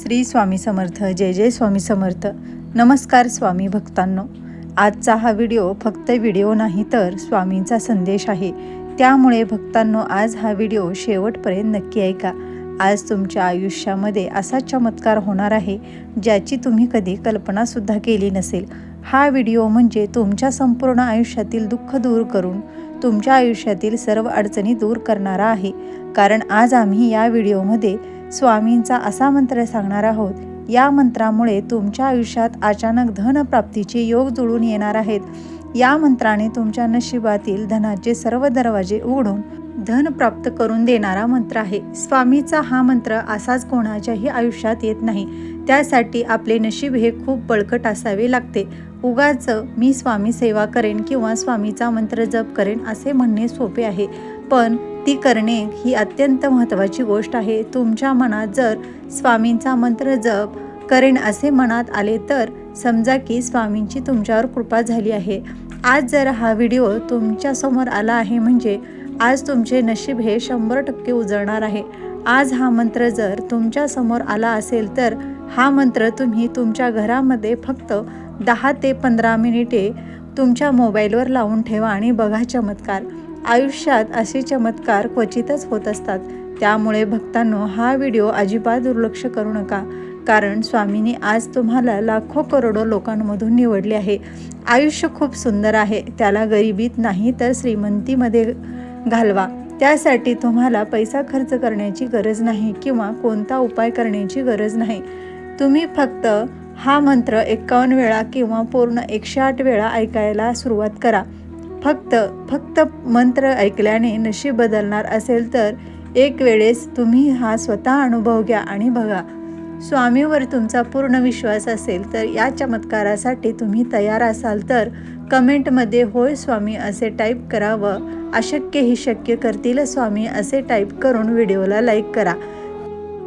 श्री स्वामी समर्थ जय जय स्वामी समर्थ. नमस्कार स्वामी भक्तांनो. आजचा हा व्हिडिओ फक्त व्हिडिओ नाही तर स्वामींचा संदेश आहे. त्यामुळे भक्तांनो आज हा व्हिडिओ शेवटपर्यंत नक्की ऐका. आज तुमच्या आयुष्यामध्ये असा चमत्कार होणार आहे ज्याची तुम्ही कधी कल्पनासुद्धा केली नसेल. हा व्हिडिओ म्हणजे तुमच्या संपूर्ण आयुष्यातील दुःख दूर करून तुमच्या आयुष्यातील सर्व अडचणी दूर करणारा आहे. कारण आज आम्ही या व्हिडिओमध्ये स्वामींचा असा मंत्र सांगणार आहोत या मंत्रामुळे तुमच्या आयुष्यात अचानक धनप्राप्तीचे योग जुळून येणार आहेत. या मंत्राने तुमच्या नशिबातील धनाचे सर्व दरवाजे उघडून धन प्राप्त करून देणारा मंत्र आहे. स्वामीचा हा मंत्र असाच कोणाच्याही आयुष्यात येत नाही. त्यासाठी आपले नशीब हे खूप बळकट असावे लागते. उगाच मी स्वामी सेवा करेन किंवा स्वामीचा मंत्र जप करेन असे म्हणणे सोपे आहे. पण ती करणे ही अत्यंत महत्त्वाची गोष्ट आहे. तुमच्या मनात जर स्वामींचा मंत्र जप करेन असे मनात आले तर समजा की स्वामींची तुमच्यावर कृपा झाली आहे. आज जर हा व्हिडिओ तुमच्यासमोर आला आहे म्हणजे आज तुमचे नशीब हे शंभर टक्के उजळणार आहे. आज हा मंत्र जर तुमच्यासमोर आला असेल तर हा मंत्र तुम्ही तुमच्या घरामध्ये फक्त दहा ते पंधरा मिनिटे तुमच्या मोबाईलवर लावून ठेवा आणि बघा चमत्कार. आयुष्यात असे चमत्कार क्वचितच होत असतात. त्यामुळे भक्तांनो हा व्हिडिओ अजिबात दुर्लक्ष करू नका. कारण स्वामींनी आज तुम्हाला लाखो करोडो लोकांमधून निवडले आहे. आयुष्य खूप सुंदर आहे. त्याला गरिबीत नाही तर श्रीमंतीमध्ये घालवा. त्यासाठी तुम्हाला पैसा खर्च करण्याची गरज नाही किंवा कोणता उपाय करण्याची गरज नाही. तुम्ही फक्त हा मंत्र एकावन्न वेळा किंवा पूर्ण एकशे आठ वेळा ऐकायला सुरुवात करा. फक्त फक्त मंत्र ऐकल्याने नशीब बदलणार असेल तर एक वेळेस तुम्ही हा स्वतः अनुभव घ्या आणि बघा. स्वामीवर तुमचा पूर्ण विश्वास असेल तर या चमत्कारासाठी तुम्ही तयार असाल तर कमेंटमध्ये होय स्वामी असे टाईप करा व अशक्य ही शक्य करतील स्वामी असे टाईप करून व्हिडिओला लाईक करा.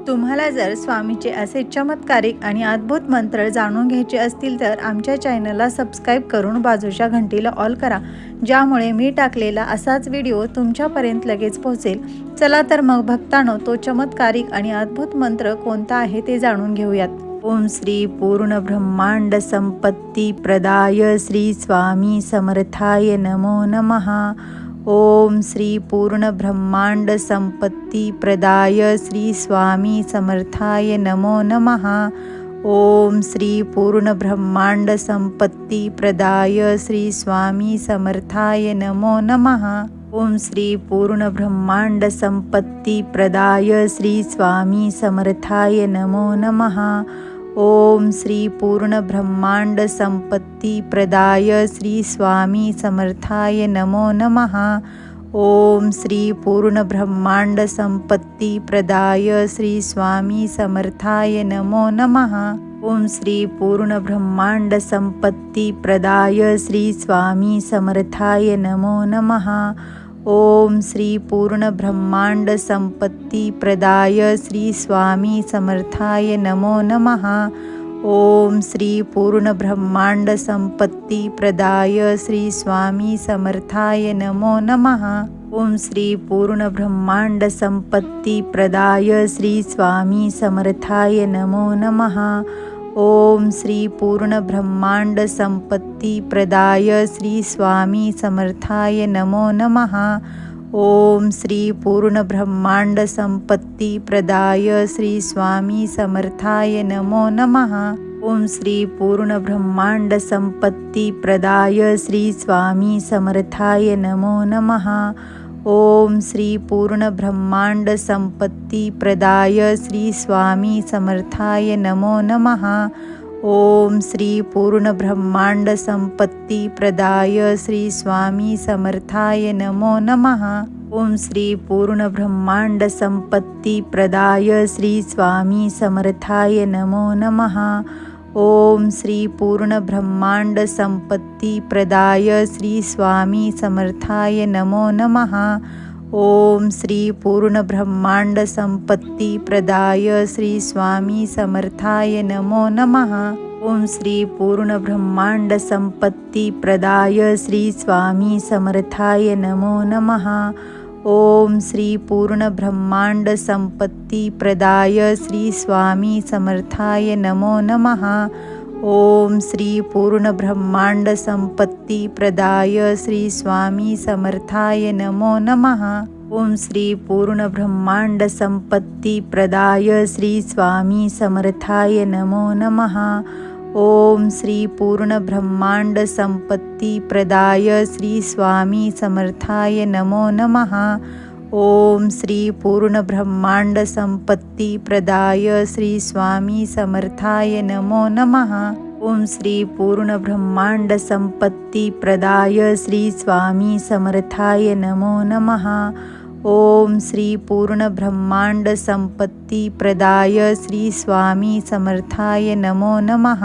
तुम्हाला जर स्वामीचे असे चमत्कारिक आणि अद्भुत मंत्र जाणून घ्यायचे असतील तर आमच्या चॅनलला सबस्क्राईब करून बाजूच्या घंटीला ऑल करा. ज्यामुळे मी टाकलेला असाच व्हिडिओ तुमच्यापर्यंत लगेच पोहोचेल. चला तर मग भक्तानो तो चमत्कारिक आणि अद्भुत मंत्र कोणता आहे ते जाणून घेऊयात. ओम श्री पूर्ण ब्रह्मांड संपत्ती प्रदाय श्री स्वामी समर्थाय नमो नमः. ओम श्री पूर्ण ब्रह्मांड संपत्ती प्रदाय श्री स्वामी समर्थाय नमो नमः. ओम श्री पूर्ण ब्रह्मांड संपत्ती प्रदाय श्री स्वामी समर्थाय नमो नमः। ओम श्री पूर्ण ब्रह्मांड संपत्ती प्रदाय श्री स्वामी समर्थाय नमो नमः। ओम श्री पूर्ण ब्रह्मांड संपत्ती प्रदाय श्री स्वामी समर्थाय नमो नमः। ओम श्री पूर्ण ब्रह्मांड संपत्ती प्रदाय श्री स्वामी समर्थाय नमो नमः। ओम श्री पूर्ण ब्रह्मांड संपत्ती प्रदाय श्री स्वामी समर्थाय नमो नमः। ओम श्री पूर्ण ब्रह्मांड संपत्ती प्रदाय श्री स्वामी समर्थाय नमो नमः। ओम श्री पूर्ण ब्रह्मांड संपत्ती प्रदाय श्री स्वामी समर्थाय नमो नमः। ओम श्री पूर्ण ब्रह्मांड संपत्ती प्रदाय श्री स्वामी समर्थाय नमो नमः। ओम श्री पूर्ण ब्रह्मांड संपत्ती प्रदाय श्री स्वामी समर्थाय नमो नमः। ओम श्री पूर्ण ब्रह्मांड संपत्ती प्रदाय श्री स्वामी समर्थाय नमो नमः। ओम श्री पूर्ण ब्रह्मांड संपत्ती प्रदाय श्री स्वामी समर्थाय नमो नमः। ओम श्री पूर्ण ब्रह्मांड संपत्ती प्रदाय श्री स्वामी समर्थाय नमो नमः। ओम श्री पूर्ण ब्रह्मांड संपत्ती प्रदाय श्री स्वामी समर्थाय नमो नमः। ओम श्री पूर्ण ब्रह्मांड संपत्ती प्रदाय श्री स्वामी समर्थाय नमो नमः। ओम श्री पूर्ण ब्रह्मांड संपत्ती प्रदाय श्री स्वामी समर्थाय नमो नमः। ओम श्री पूर्ण ब्रह्मांड संपत्ती प्रदाय श्री स्वामी समर्थाय नमो नमः। ओम श्री पूर्ण ब्रह्मांड संपत्ती प्रदाय श्री स्वामी समर्थाय नमो नमः। ओम श्री पूर्ण ब्रह्मांड संपत्ती प्रदाय श्री स्वामी समर्थाय नमो नमः। ओम श्री पूर्ण ब्रह्मांड संपत्ती प्रदाय श्री स्वामी समर्थाय नमो नमः। ओम श्री पूर्ण ब्रह्मांड संपत्ती प्रदाय श्री स्वामी समर्थाय नमो नमः। ओम श्री पूर्ण ब्रह्मांड संपत्ती प्रदाय श्री स्वामी समर्थाय नमो नमः। ओम श्री पूर्ण ब्रह्मांड संपत्ती प्रदाय श्री स्वामी समर्थाय नमो नमः। ओम श्री पूर्ण ब्रह्मांड संपत्ती प्रदाय श्री स्वामी समर्थाय नमो नमः। ओम श्री पूर्ण ब्रह्मांड संपत्ती प्रदाय श्री स्वामी समर्थाय नमो नमः।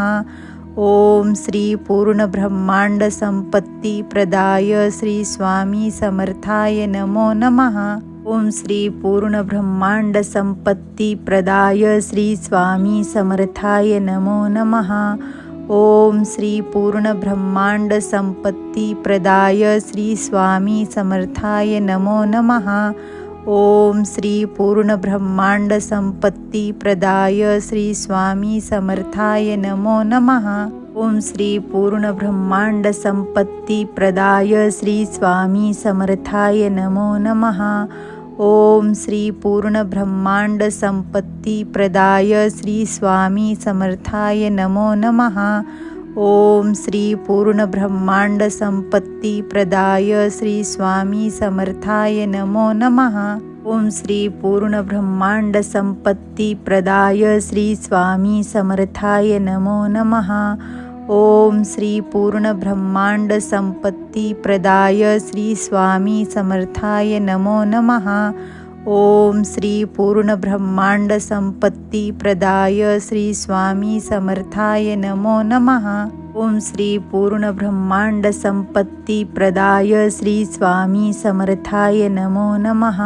ओम श्री पूर्ण ब्रह्मांड संपत्ती प्रदाय श्री स्वामी समर्थाय नमो नमः। ओम श्री पूर्ण ब्रह्मांड संपत्ती प्रदाय श्री स्वामी समर्थाय नमो नमः। ओम श्री पूर्ण ब्रह्मांड संपत्ती प्रदाय श्री स्वामी समर्थाय नमो नमः। ओम श्री पूर्ण ब्रह्मांड संपत्ती प्रदाय श्री स्वामी समर्थाय नमो नमः। ओम श्री पूर्ण ब्रह्मांड संपत्ती प्रदाय श्री स्वामी समर्थाय नमो नमः। ओम श्री पूर्ण ब्रह्मांड संपत्ती प्रदाय श्री स्वामी समर्थाय नमो नमः। ओम श्री पूर्ण ब्रह्मांड संपत्ती प्रदाय श्री स्वामी समर्थाय नमो नमः। ओम श्री पूर्ण ब्रह्मांड संपत्ती प्रदाय श्री स्वामी समर्थाय नमो नमः। ओम श्री पूर्ण ब्रह्मांड संपत्ती प्रदाय श्री स्वामी समर्थाय नमो नमः। ओम श्री पूर्ण ब्रह्मांड संपत्ती प्रदाय श्री स्वामी समर्थाय नमो नमः। ओम श्री पूर्ण ब्रह्मांड संपत्ती प्रदाय श्री स्वामी समर्थाय नमो नमः।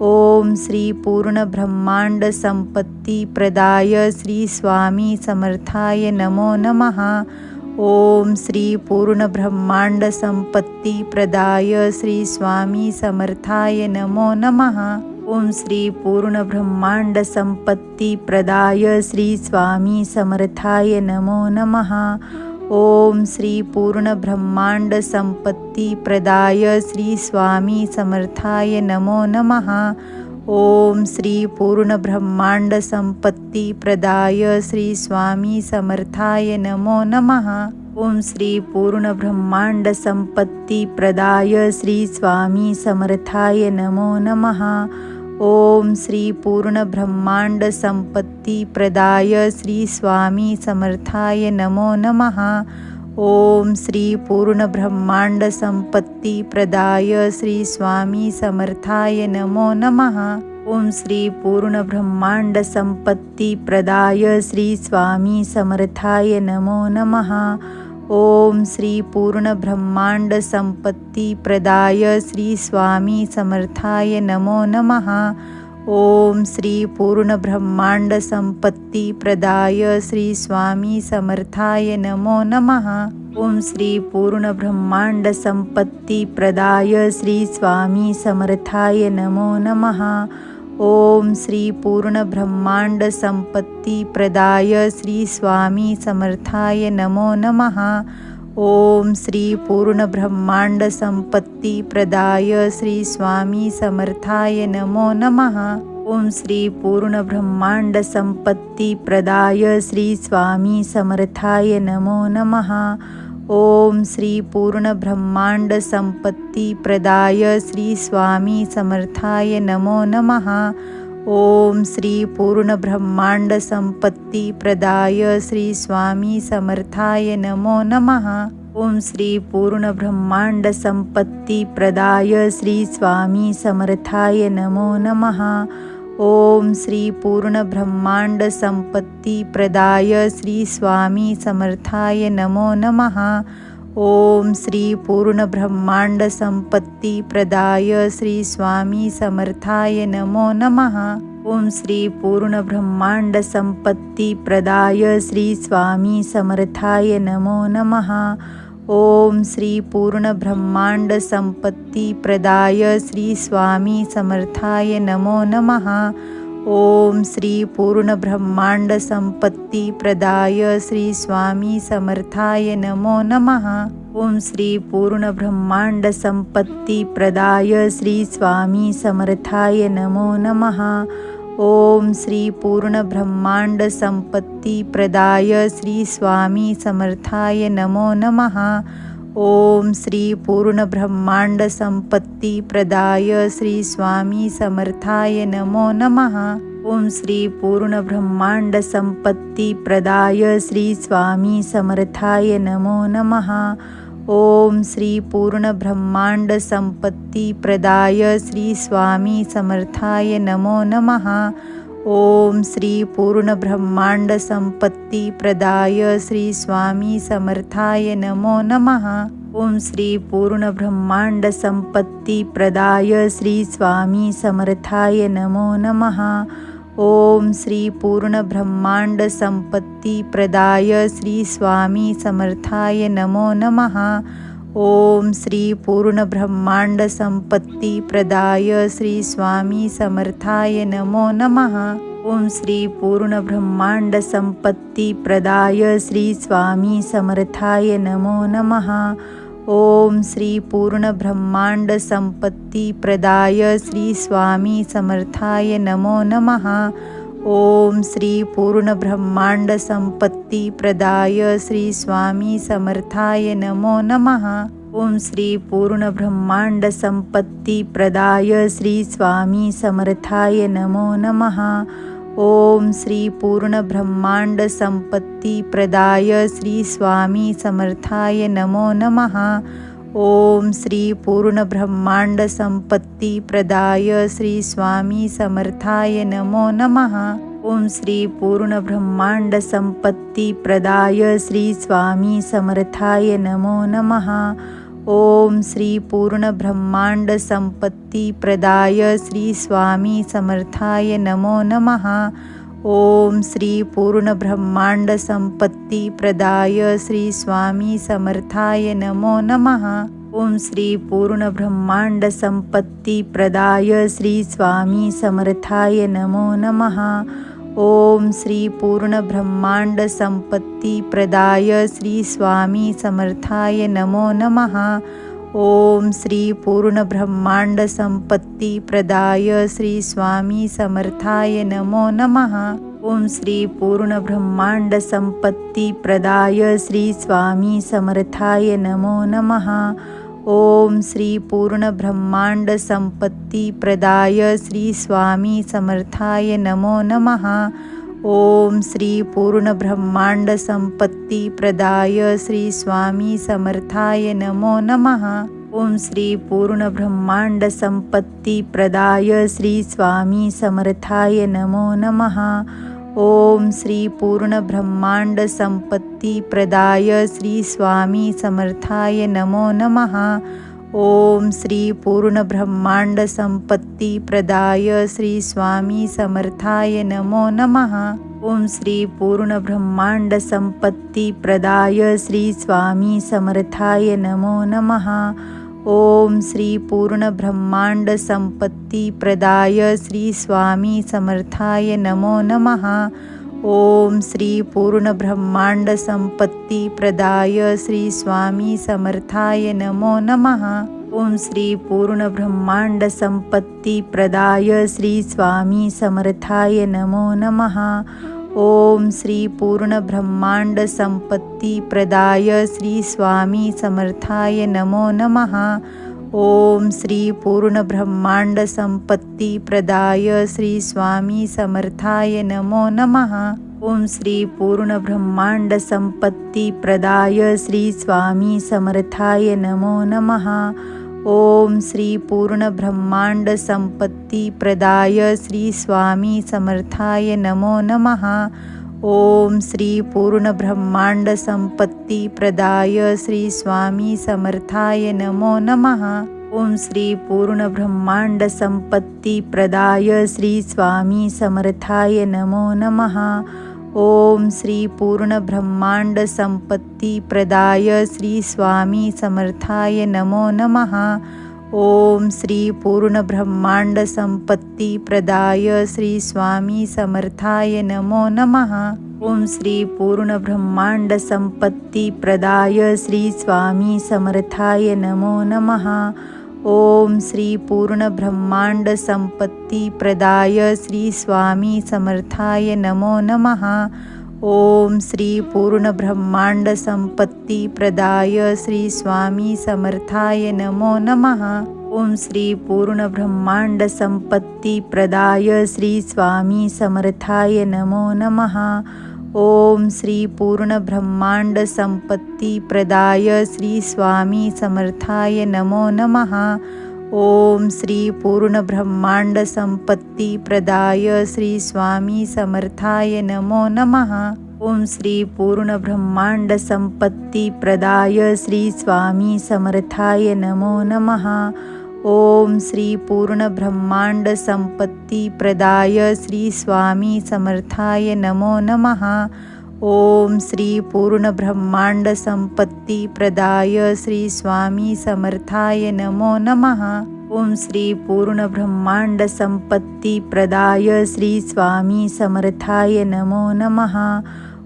ओम श्री पूर्ण ब्रह्मांड संपत्ती प्रदाय श्री स्वामी समर्थाय नमो नमः। ओम श्री पूर्ण ब्रह्मांड संपत्ती प्रदाय श्री स्वामी समर्थाय नमो नमः। ओम श्री पूर्ण ब्रह्मांड संपत्ती प्रदाय श्री स्वामी समर्थाय नमो नमः। ओम श्री पूर्ण ब्रह्मांड संपत्ती प्रदाय श्री स्वामी समर्थाय नमो नमः। ओम श्री पूर्ण ब्रह्मांड संपत्ती प्रदाय श्री स्वामी समर्थाय नमो नमः। ओम श्री पूर्ण ब्रह्मांड संपत्ती प्रदाय श्री स्वामी समर्थाय नमो नमः। ओम श्री पूर्ण ब्रह्मांड संपत्ती प्रदाय श्री स्वामी समर्थाय नमो नमः। ओम श्री पूर्ण ब्रह्मांड संपत्ती प्रदाय श्री स्वामी समर्थाय नमो नमः। ओम श्री पूर्ण ब्रह्मांड संपत्ती प्रदाय श्री स्वामी समर्थाय नमो नमः। ओम श्री पूर्ण ब्रह्मांड संपत्ती प्रदाय श्री स्वामी समर्थाय नमो नमः। ओम श्री पूर्ण ब्रह्मांड संपत्ती प्रदाय श्री स्वामी समर्थाय नमो नमः। ओम श्री पूर्ण ब्रह्मांड संपत्ती प्रदाय श्री स्वामी समर्थाय नमो नमः। ओम श्री पूर्ण ब्रह्मांड संपत्ती प्रदाय श्री स्वामी समर्थाय नमो नमः। ओम श्री पूर्ण ब्रह्मांड संपत्ती प्रदाय श्री स्वामी समर्थाय नमो नमः। ओम श्री पूर्ण ब्रह्मांड संपत्ती प्रदाय श्री स्वामी समर्थाय नमो नमः। ओम श्री पूर्ण ब्रह्मांड संपत्ती प्रदाय श्री स्वामी समर्थाय नमो नमः। ओम श्री पूर्ण ब्रह्मांड संपत्ती प्रदाय श्री स्वामी समर्थाय नमो नमः। ओम श्री पूर्ण ब्रह्मांड संपत्ती प्रदाय श्री स्वामी समर्थाय नमो नमः। ओम श्री पूर्ण ब्रह्मांड संपत्ती प्रदाय श्री स्वामी समर्थाय नमो नमः। ओम श्री पूर्ण ब्रह्मांड संपत्ती प्रदाय श्री स्वामी समर्थाय नमो नमः। ओम श्री पूर्ण ब्रह्मांड संपत्ती प्रदाय श्री स्वामी समर्थाय नमो नमः। ओम श्री पूर्ण ब्रह्मांड संपत्ती प्रदाय श्री स्वामी समर्थाय नमो नमः। ओम श्री पूर्ण ब्रह्मांड संपत्ती प्रदाय श्री स्वामी समर्थाय नमो नमः। ओम श्री पूर्ण ब्रह्मांड संपत्ती प्रदाय श्री स्वामी समर्थाय नमो नमः। ओम श्री पूर्ण ब्रह्मांड संपत्ती प्रदाय श्री स्वामी समर्थाय नमो नमः। ओम श्री पूर्ण ब्रह्मांड संपत्ती प्रदाय श्री स्वामी समर्थाय नमो नमः। ओम श्री पूर्ण ब्रह्मांड संपत्ती प्रदाय श्री स्वामी समर्थाय नमो नमः। ओम श्री पूर्ण ब्रह्मांड संपत्ती प्रदाय श्री स्वामी समर्थाय नमो नमः। ओम श्री पूर्ण ब्रह्मांड संपत्ती प्रदाय श्री स्वामी समर्थाय नमो नमः। ओम श्री पूर्ण ब्रह्मांड संपत्ती प्रदाय श्री स्वामी समर्थाय नमो नमः। ओम श्री पूर्ण ब्रह्मांड संपत्ती प्रदाय श्री स्वामी समर्थाय नमो नमः। ओम श्री पूर्ण ब्रह्मांड संपत्ती प्रदाय श्री स्वामी समर्थाय नमो नमः। ओम श्री पूर्ण ब्रह्मांड संपत्ती प्रदाय श्री स्वामी समर्थाय नमो नमः। ओम श्री पूर्ण ब्रह्मांड संपत्ती प्रदाय श्री स्वामी समर्थाय नमो नमः। ओम श्री पूर्ण ब्रह्मांड संपत्ती प्रदाय श्री स्वामी समर्थाय नमो नमः। ओम श्री पूर्ण ब्रह्मांड संपत्ती प्रदाय श्री स्वामी समर्थाय नमो नमः। ओम श्री पूर्ण ब्रह्मांड संपत्ती प्रदाय श्री स्वामी समर्थाय नमो नमः। ओम श्री पूर्ण ब्रह्मांड संपत्ती प्रदाय श्री स्वामी समर्थाय नमो नमः। ओम श्री पूर्ण ब्रह्मांड संपत्ती प्रदाय श्री स्वामी समर्थाय नमो नमः। ओम श्री पूर्ण ब्रह्मांड संपत्ती प्रदाय श्री स्वामी समर्थाय नमो नमः। ओम श्री पूर्ण ब्रह्मांड संपत्ती प्रदाय श्री स्वामी समर्थाय नमो नमः। ओम श्री पूर्ण ब्रह्मांड संपत्ती प्रदाय श्री स्वामी समर्थाय नमो नमः। ओम श्री पूर्ण ब्रह्मांड संपत्ती प्रदाय श्री स्वामी समर्थाय नमो नमः। ओम श्री पूर्ण ब्रह्मांड संपत्ती प्रदाय श्री स्वामी समर्थाय नमो नमः। ओम श्री पूर्ण ब्रह्मांड संपत्ती प्रदाय श्री स्वामी समर्थाय नमो नमः। ओम श्री पूर्ण ब्रह्मांड संपत्ती प्रदाय श्री स्वामी समर्थाय नमो नमः। ओम श्री पूर्ण ब्रह्मांड संपत्ती प्रदाय श्री स्वामी समर्थाय नमो नमः। ओम श्री पूर्ण ब्रह्मांड संपत्ती प्रदाय श्री स्वामी समर्थाय नमो नमः। ओम श्री पूर्ण ब्रह्मांड संपत्ती प्रदाय श्री स्वामी समर्थाय नमो नमः। ओम श्री पूर्ण ब्रह्मांड संपत्ती प्रदाय श्री स्वामी समर्थाय नमो नमः। ओम श्री पूर्ण ब्रह्मांड संपत्ती प्रदाय श्री स्वामी समर्थाय नमो नमः। ओम श्री पूर्ण ब्रह्मांड संपत्ती प्रदाय श्री स्वामी समर्थाय नमो नमः। ओम श्री पूर्ण ब्रह्मांड संपत्ती प्रदाय श्री स्वामी समर्थाय नमो नमः। ओम श्री पूर्ण ब्रह्मांड संपत्ती प्रदाय श्री स्वामी समर्थाय नमो नमः। ओम श्री पूर्ण ब्रह्मांड संपत्ती प्रदाय श्री स्वामी समर्थाय नमो नमः। ओम श्री पूर्ण ब्रह्मांड संपत्ती प्रदाय श्री स्वामी समर्थाय नमो नमः। ओम श्री पूर्ण ब्रह्मांड संपत्ती प्रदाय श्री स्वामी समर्थाय नमो नमः। ओम श्री पूर्ण ब्रह्मांड संपत्ती प्रदाय श्री स्वामी समर्थाय नमो नमः। ओम श्री पूर्ण ब्रह्मांड संपत्ती प्रदाय श्री स्वामी समर्थाय नमो नमः। ओम श्री पूर्ण ब्रह्मांड संपत्ती प्रदाय श्री स्वामी समर्थाय नमो नमः। ओम श्री पूर्ण ब्रह्मांड संपत्ती प्रदाय श्री स्वामी समर्थाय नमो नमः। ओम श्री पूर्ण ब्रह्मांड संपत्ती प्रदाय श्री स्वामी समर्थाय नमो नमः। ओम श्री पूर्ण ब्रह्मांड संपत्ती प्रदाय श्री स्वामी समर्थाय नमो नमः। ओम श्री पूर्ण ब्रह्मांड संपत्ती प्रदाय श्री स्वामी समर्थाय नमो नमः। ओम श्री पूर्ण ब्रह्मांड संपत्ती प्रदाय श्री स्वामी समर्थाय नमो नमः। ओम श्री पूर्ण ब्रह्मांड संपत्ती प्रदाय श्री स्वामी समर्थाय नमो नमः। ओम श्री पूर्ण ब्रह्मांड संपत्ती प्रदाय श्री स्वामी समर्थाय नमो नमः। ओम श्री पूर्ण ब्रह्मांड संपत्ती प्रदाय श्री स्वामी समर्थाय नमो नमः। ओम श्री पूर्ण ब्रह्मांड संपत्ती प्रदाय श्री स्वामी समर्थाय नमो नमः। ओम श्री पूर्ण ब्रह्मांड संपत्ती प्रदाय श्री स्वामी समर्थाय नमो नमः। ओम श्री पूर्ण ब्रह्मांड संपत्ती प्रदाय श्री स्वामी समर्थाय नमो नमः। ओम श्री पूर्ण ब्रह्मांड संपत्ती प्रदाय श्री स्वामी समर्थाय नमो नमः।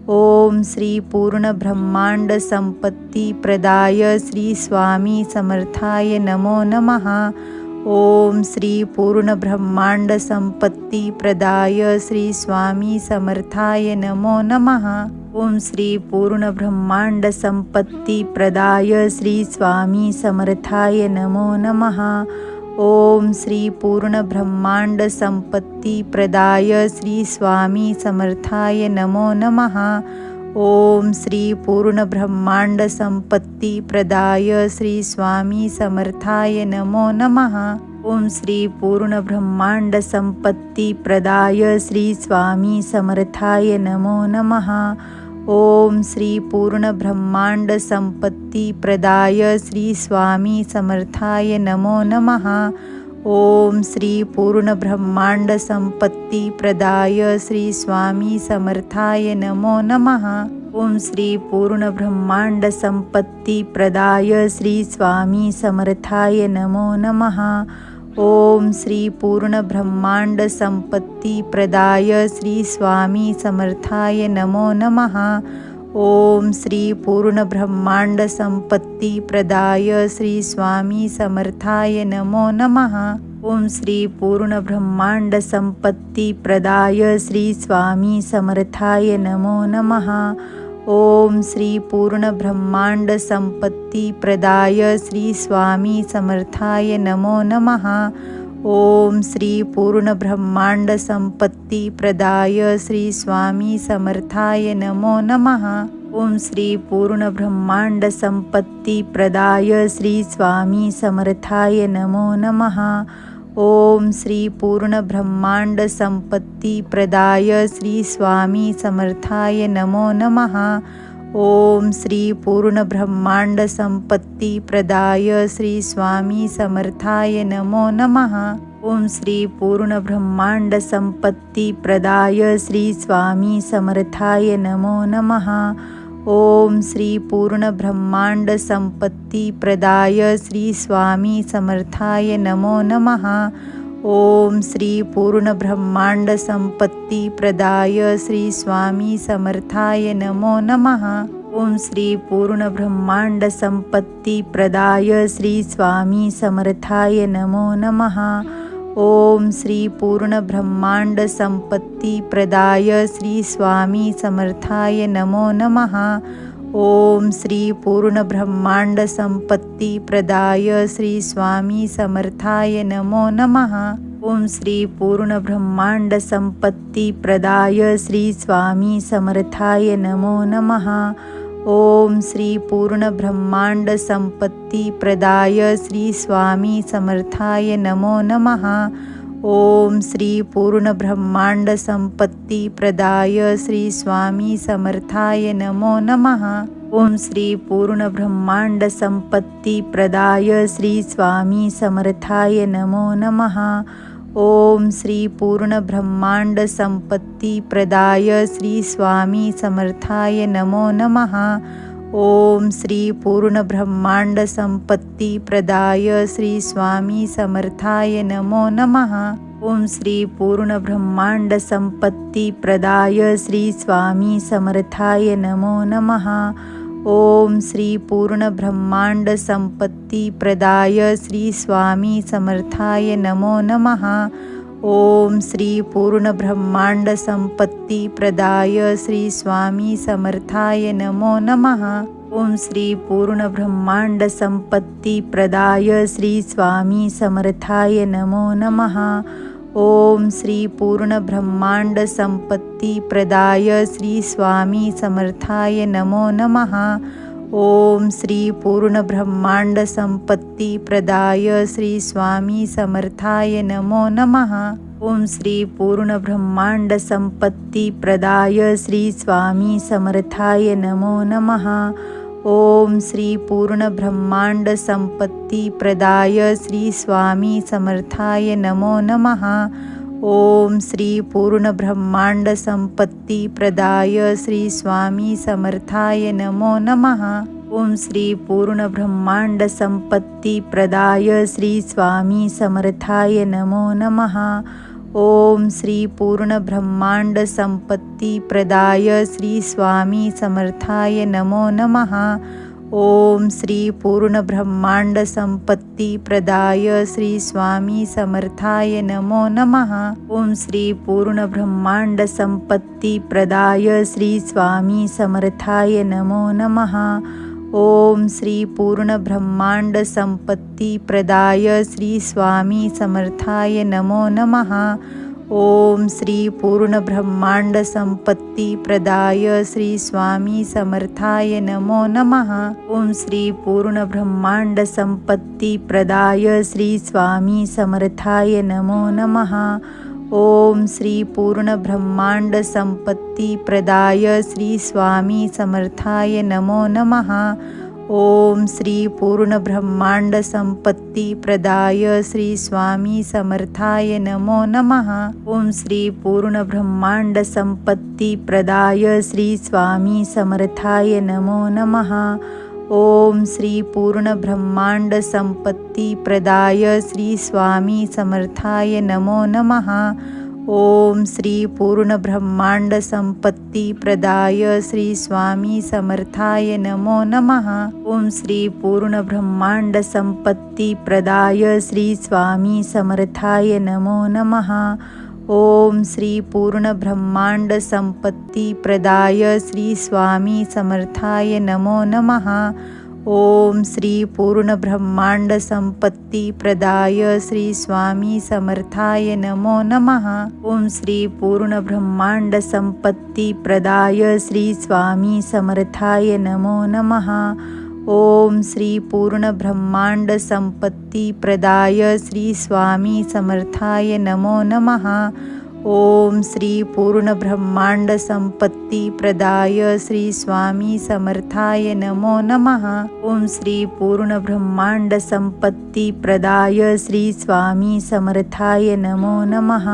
ओम श्री पूर्ण ब्रह्मांड संपत्ती प्रदाय श्री स्वामी समर्थाय नमो नमः। ओम श्री पूर्ण ब्रह्मांड संपत्ती प्रदाय श्री स्वामी समर्थाय नमो नमः। ओम श्री पूर्ण ब्रह्मांड संपत्ती प्रदाय श्री स्वामी समर्थाय नमो नमः। ओम श्री पूर्ण ब्रह्मांड संपत्ती प्रदाय श्री स्वामी समर्थाय नमो नमः। ओम श्री पूर्ण ब्रह्मांड संपत्ती प्रदाय श्री स्वामी समर्थाय नमो नमः। ओम श्री पूर्ण ब्रह्मांड संपत्ती प्रदाय श्री स्वामी समर्थाय नमो नमः। ओम श्री पूर्ण ब्रह्मांड संपत्ती प्रदाय श्री स्वामी समर्थाय नमो नमः। ओम श्री पूर्ण ब्रह्मांड संपत्ती प्रदाय श्री स्वामी समर्थाय नमो नमः। ओम श्री पूर्ण ब्रह्मांड संपत्ती प्रदाय श्री स्वामी समर्थाय नमो नमः। ओम श्री पूर्ण ब्रह्मांड संपत्ती प्रदाय श्री स्वामी समर्थाय नमो नमः। ओम श्री पूर्ण ब्रह्मांड संपत्ती प्रदाय श्री स्वामी समर्थाय नमो नमः। ओम श्री पूर्ण ब्रह्मांड संपत्ती प्रदाय श्री स्वामी समर्थाय नमो नमः। ओम श्री पूर्ण ब्रह्मांड संपत्ती प्रदाय श्री स्वामी समर्थाय नमो नमः। ओम श्री पूर्ण ब्रह्मांड संपत्ती प्रदाय श्री स्वामी समर्थाय नमो नमः। ओम श्री पूर्ण ब्रह्मांड संपत्ती प्रदाय श्री स्वामी समर्थाय नमो नमः। ओम श्री पूर्ण ब्रह्मांड संपत्ती प्रदाय श्री स्वामी समर्थाय नमो नमः। ओम श्री पूर्ण ब्रह्मांड संपत्ती प्रदाय श्री स्वामी समर्थाय नमो नमः। ओम श्री पूर्ण ब्रह्मांड संपत्ती प्रदाय श्री स्वामी समर्थाय नमो नमः। ओम श्री पूर्ण ब्रह्मांड संपत्ती प्रदाय श्री स्वामी समर्थाय नमो नमः। ओम श्री पूर्ण ब्रह्मांड संपत्ती प्रदाय श्री स्वामी समर्थाय नमो नमः। ओम श्री पूर्ण ब्रह्मांड संपत्ती प्रदाय श्री स्वामी समर्थाय नमो नमः। ओम श्री पूर्ण ब्रह्मांड संपत्ती प्रदाय श्री स्वामी समर्थाय नमो नमः। ओम श्री पूर्ण ब्रह्मांड संपत्ती प्रदाय श्री स्वामी समर्थाय नमो नमः। ओम श्री पूर्ण ब्रह्मांड संपत्ती प्रदाय श्री स्वामी समर्थाय नमो नमः। ओम श्री पूर्ण ब्रह्मांड संपत्ती प्रदाय श्री स्वामी समर्थाय नमो नमः। ओम श्री पूर्ण ब्रह्मांड संपत्ती प्रदाय श्री स्वामी समर्थाय नमो नमः। ओम श्री पूर्ण ब्रह्मांड संपत्ती प्रदाय श्री स्वामी समर्थाय नमो नमः। ओम श्री पूर्ण ब्रह्मांड संपत्ती प्रदाय श्री स्वामी समर्थाय नमो नमः। ओम श्री पूर्ण ब्रह्मांड संपत्ती प्रदाय श्री स्वामी समर्थाय नमो नमः। ओम श्री पूर्ण ब्रह्मांड संपत्ती प्रदाय श्री स्वामी समर्थाय नमो नमः। ओम श्री पूर्ण ब्रह्मांड संपत्ती प्रदाय श्री स्वामी समर्थाय नमो नमः। ओम श्री पूर्ण ब्रह्मांड संपत्ती प्रदाय श्री स्वामी समर्थाय नमो नमः। ओम श्री पूर्ण ब्रह्मांड संपत्ती प्रदाय श्री स्वामी समर्थाय नमो नमः। ओम श्री पूर्ण ब्रह्मांड संपत्ती प्रदाय श्री स्वामी समर्थाय नमो नमः। ओम श्री पूर्ण ब्रह्मांड संपत्ती प्रदाय श्री स्वामी समर्थाय नमो नमः। ओम श्री पूर्ण ब्रह्मांड संपत्ती प्रदाय श्री स्वामी समर्थाय नमो नमः। ओम श्री पूर्ण ब्रह्मांड संपत्ती प्रदाय श्री स्वामी समर्थाय नमो नमः। ओम श्री पूर्ण ब्रह्मांड संपत्ती प्रदाय श्री स्वामी समर्थाय नमो नमः। ओम श्री पूर्ण ब्रह्मांड संपत्ती प्रदाय श्री स्वामी समर्थाय नमो नमः। ओम श्री पूर्ण ब्रह्मांड संपत्ती प्रदाय श्री स्वामी समर्थाय नमो नमः। ओम श्री पूर्ण ब्रह्मांड संपत्ती प्रदाय श्री स्वामी समर्थाय नमो नमः। ओम श्री पूर्ण ब्रह्मांड संपत्ती प्रदाय श्री स्वामी समर्थाय नमो नमः। ओम श्री पूर्ण ब्रह्मांड संपत्ती प्रदाय श्री स्वामी समर्थाय नमो नमः। ओम श्री पूर्ण ब्रह्मांड संपत्ती प्रदाय श्री स्वामी समर्थाय नमो नमः। ओम श्री पूर्ण ब्रह्मांड संपत्ती प्रदाय श्री स्वामी समर्थाय नमो नमः। ओम श्री पूर्ण ब्रह्मांड संपत्ती प्रदाय श्री स्वामी समर्थाय नमो नमः। ओम श्री पूर्ण ब्रह्मांड संपत्ती प्रदाय श्री स्वामी समर्थाय नमो नमः। ओम श्री पूर्ण ब्रह्मांड संपत्ती प्रदाय श्री स्वामी समर्थाय नमो नमः। ओम श्री पूर्ण ब्रह्मांड संपत्ती प्रदाय श्री स्वामी समर्थाय नमो नमः। ओम श्री पूर्ण ब्रह्मांड संपत्ती प्रदाय श्री स्वामी समर्थाय नमो नमः। ओम श्री पूर्ण ब्रह्मांड संपत्ती प्रदाय श्री स्वामी समर्थाय नमो नमः। ओम श्री पूर्ण ब्रह्मांड संपत्ती प्रदाय श्री स्वामी समर्थाय नमो नमः। ओम श्री पूर्ण ब्रह्मांड संपत्ती प्रदाय श्री स्वामी समर्थाय नमो नमः। ओम श्री पूर्ण ब्रह्मांड संपत्ती प्रदाय श्री स्वामी समर्थाय नमो नमः। ओम श्री पूर्ण ब्रह्मांड संपत्ती प्रदाय श्री स्वामी समर्थाय नमो नमः। ओम श्री पूर्ण ब्रह्मांड संपत्ती प्रदाय श्री स्वामी समर्थाय नमो नमः। ओम श्री पूर्ण ब्रह्मांड संपत्ती प्रदाय श्री स्वामी समर्थाय नमो नमः।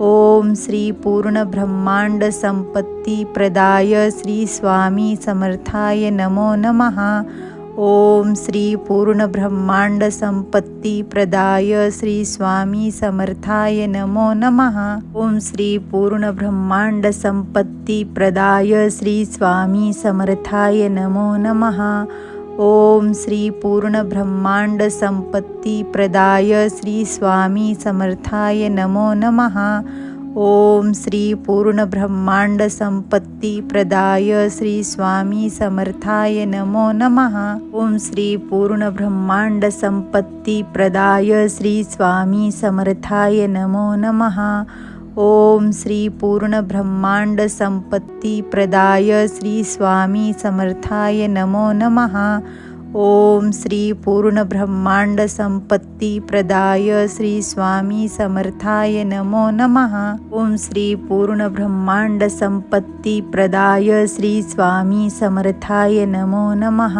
ओम श्री पूर्ण ब्रह्मांड संपत्ती प्रदाय श्री स्वामी समर्थाय नमो नमः। ओम श्री पूर्ण ब्रह्मांड संपत्ती प्रदाय श्री स्वामी समर्थाय नमो नमः। ओम श्री पूर्ण ब्रह्मांड संपत्ती प्रदाय श्री स्वामी समर्थाय नमो नमः। ओम श्री पूर्ण ब्रह्मांड संपत्ती प्रदाय श्री स्वामी समर्थाय नमो नमः। ओम श्री पूर्ण ब्रह्मांड संपत्ती प्रदाय श्री स्वामी समर्थाय नमो नमः। ओम श्री पूर्ण ब्रह्मांड संपत्ती प्रदाय श्री स्वामी समर्थाय नमो नमः। ओम श्री पूर्ण ब्रह्मांड संपत्ती प्रदाय श्री स्वामी समर्थाय नमो नमः। ओम श्री पूर्ण ब्रह्मांड संपत्ती प्रदाय श्री स्वामी समर्थाय नमो नमः। ओम श्री पूर्ण ब्रह्मांड संपत्ती प्रदाय श्री स्वामी समर्थाय नमो नमः।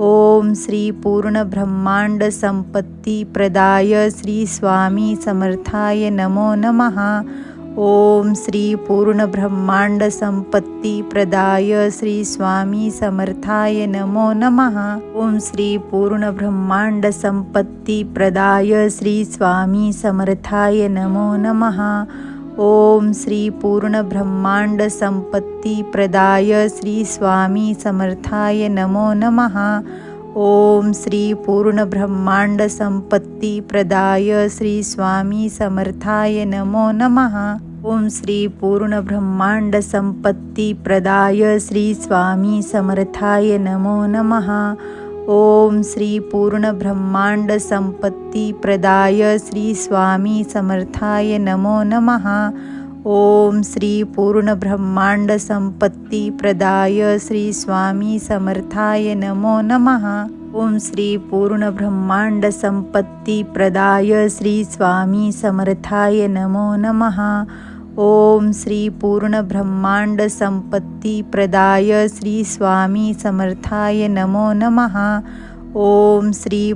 ओम श्री पूर्ण ब्रह्मांड संपत्ती प्रदाय श्री स्वामी समर्थाय नमो नमः। ओम श्री पूर्ण ब्रह्मांड संपत्ती प्रदाय श्री स्वामी समर्थाय नमो नमः। ओम श्री पूर्ण ब्रह्मांड संपत्ती प्रदाय श्री स्वामी समर्थाय नमो नमः। ओम श्री पूर्ण ब्रह्मांड संपत्ती प्रदाय श्री स्वामी समर्थाय नमो नमः। ओम श्री पूर्ण ब्रह्मांड संपत्ती प्रदाय श्री स्वामी समर्थाय नमो नमः। ओम श्री पूर्ण ब्रह्मांड संपत्ती प्रदाय श्री स्वामी समर्थाय नमो नमः। ओम श्री पूर्ण ब्रह्मांड संपत्ती प्रदाय श्री स्वामी समर्थाय नमो नमः। ओम श्री पूर्ण ब्रह्मांड संपत्ती प्रदाय श्री स्वामी समर्थाय नमो नमः। ओम श्री पूर्ण ब्रह्मांड संपत्ती प्रदाय श्री स्वामी समर्थाय नमो नमः। ओम श्री पूर्ण ब्रह्मांड संपत्ती प्रदाय श्री स्वामी समर्थाय नमो नमः। ओम श्री